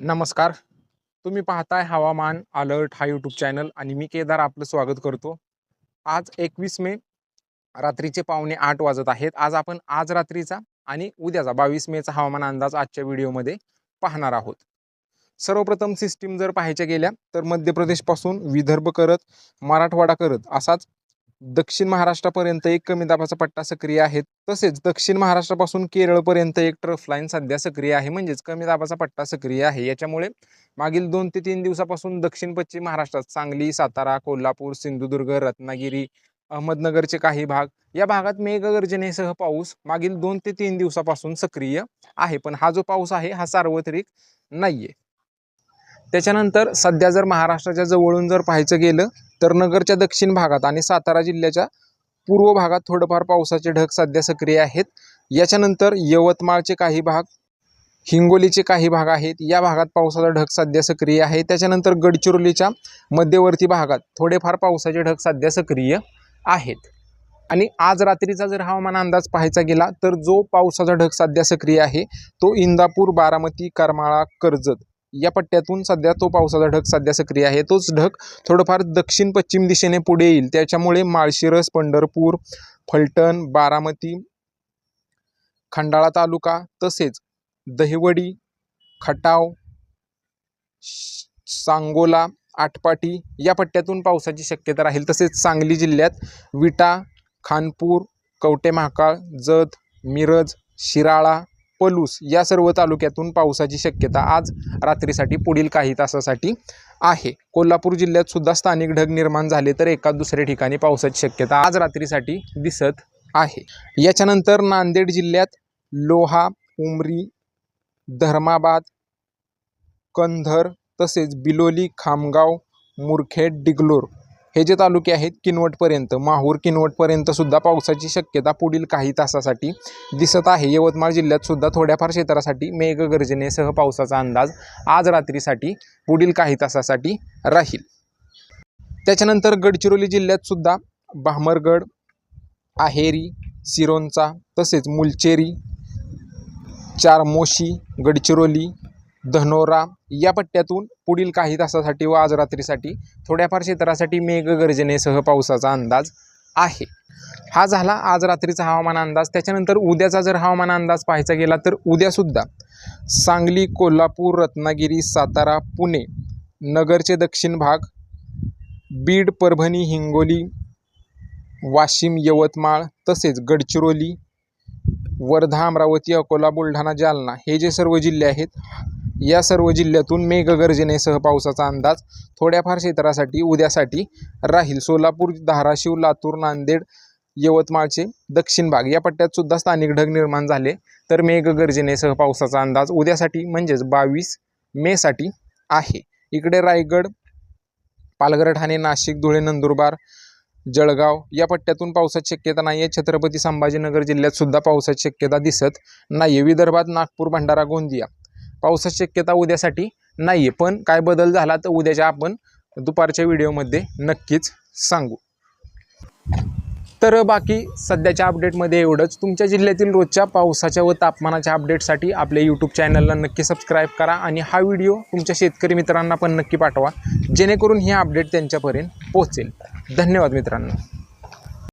नमस्कार. तुम्ही पाहताय हवामान अलर्ट हा यूट्यूब चॅनल आणि मी केदार आपलं स्वागत करतो. आज एकवीस मे रात्रीचे पावणे आठ वाजत आहेत. आज आपण आज रात्रीचा आणि उद्याचा बावीस मेचा हवामान अंदाज आजच्या व्हिडिओमध्ये पाहणार आहोत. सर्वप्रथम सिस्टीम जर पाहायच्या गेल्या तर मध्य प्रदेशपासून विदर्भ करत मराठवाडा करत असाच दक्षिण महाराष्ट्रापर्यंत एक कमी दाबाचा पट्टा सक्रिय आहे. तसेच दक्षिण महाराष्ट्रापासून केरळपर्यंत एक ट्रफ लाईन सध्या सक्रिय आहे. म्हणजेच कमी दाबाचा पट्टा सक्रिय आहे. याच्यामुळे मागील दोन ते तीन दिवसापासून दक्षिण पश्चिम महाराष्ट्रात सांगली सातारा कोल्हापूर सिंधुदुर्ग रत्नागिरी अहमदनगरचे काही भाग या भागात मेघगर्जनेसह पाऊस मागील दोन ते तीन दिवसापासून सक्रिय आहे. पण हा जो पाऊस आहे हा सार्वत्रिक नाहीये. त्याच्यानंतर सध्या जर महाराष्ट्राच्या जवळून जर पाहायचं गेलं तर नगरच्या दक्षिण भागात आणि सातारा जिल्ह्याच्या पूर्व भागात थोडंफार पावसाचे ढग सध्या सक्रिय आहेत. याच्यानंतर यवतमाळचे काही भाग हिंगोलीचे काही भाग आहेत. या भागात पावसाचा ढग सध्या सक्रिय आहे. त्याच्यानंतर गडचिरोलीच्या मध्यवर्ती भागात थोडेफार पावसाचे ढग सध्या सक्रिय आहेत. आणि आज रात्रीचा जर हवामान अंदाज पाहायचा गेला तर जो पावसाचा ढग सध्या सक्रिय आहे तो इंदापूर बारामती करमाळा कर्जत या पट्ट्यातून सध्या तो पावसाचा ढग सध्या सक्रिय आहे. तोच ढग थोडंफार दक्षिण पश्चिम दिशेने पुढे येईल. त्याच्यामुळे माळशिरस पंढरपूर फलटण बारामती खंडाळा तालुका तसेच दहिवडी खटाव श- सांगोला आटपाटी या पट्ट्यातून पावसाची शक्यता राहील. तसेच सांगली जिल्ह्यात विटा खानपूर कवटे महाकाळ जत मिरज शिराळा पलूस या सर्व तालुक्यातून पावसाची शक्यता आज रात्रीसाठी पुढील काही तासासाठी आहे. कोल्हापूर जिल्ह्यात सुद्धा स्थानिक ढग निर्माण झाले तर एका दुसऱ्या ठिकाणी पावसाची शक्यता आज रात्रीसाठी दिसत आहे. याच्यानंतर नांदेड जिल्ह्यात लोहा उमरी धर्माबाद कंधर तसेच बिलोली खामगाव मुरखेड डिगलोर हे जे तालुके आहेत किनवटपर्यंत माहूर किनवटपर्यंत सुद्धा पावसाची शक्यता पुढील काही तासासाठी दिसत आहे. यवतमाळ जिल्ह्यात सुद्धा थोड्याफार क्षेत्रासाठी मेघगर्जनेसह पावसाचा अंदाज आज रात्रीसाठी पुढील काही तासासाठी राहील. त्याच्यानंतर गडचिरोली जिल्ह्यात सुद्धा भामरगड आहेरी सिरोंचा तसेच मुलचेरी चारमोशी गडचिरोली धनोरा या पट्ट्यातून पुढील काही तासासाठी व आज रात्रीसाठी थोड्याफार क्षेत्रासाठी मेघगर्जनेसह पावसाचा अंदाज आहे. हा झाला आज रात्रीचा हवामान अंदाज. त्याच्यानंतर उद्याचा जर हवामान अंदाज पाहायचा गेला तर उद्यासुद्धा सांगली कोल्हापूर रत्नागिरी सातारा पुणे नगरचे दक्षिण भाग बीड परभणी हिंगोली वाशिम यवतमाळ तसेच गडचिरोली वर्धा अमरावती अकोला बुलढाणा जालना हे जे सर्व जिल्हे आहेत या सर्व जिल्ह्यातून मेघगर्जनेसह पावसाचा अंदाज थोड्याफार क्षेत्रासाठी उद्यासाठी राहील. सोलापूर धाराशिव लातूर नांदेड यवतमाळचे दक्षिण भाग या पट्ट्यात सुद्धा स्थानिक ढग निर्माण झाले. तर मेघगर्जनेसह पावसाचा अंदाज उद्यासाठी म्हणजेच बावीस मेसाठी आहे. इकडे रायगड पालघर ठाणे नाशिक धुळे नंदुरबार जळगाव या पट्ट्यातून पावसाची शक्यता नाही आहे छत्रपती संभाजीनगर जिल्ह्यात सुद्धा पावसाची शक्यता दिसत नाही आहे विदर्भात नागपूर भंडारा गोंदिया पावसाची शक्यता उद्यासाठी नाही आहे पण काय बदल झाला तर उद्याच्या आपण दुपारच्या व्हिडिओमध्ये नक्कीच सांगू. तर बाकी सध्याच्या अपडेटमध्ये एवढंच. तुमच्या जिल्ह्यातील रोजच्या पावसाच्या व तापमानाच्या अपडेटसाठी आपल्या यूट्यूब चॅनलला नक्की सबस्क्राईब करा आणि हा व्हिडिओ तुमच्या शेतकरी मित्रांना पण नक्की पाठवा. जेणेकरून हे अपडेट त्यांच्यापर्यंत पोहोचेल. धन्यवाद मित्रांनो.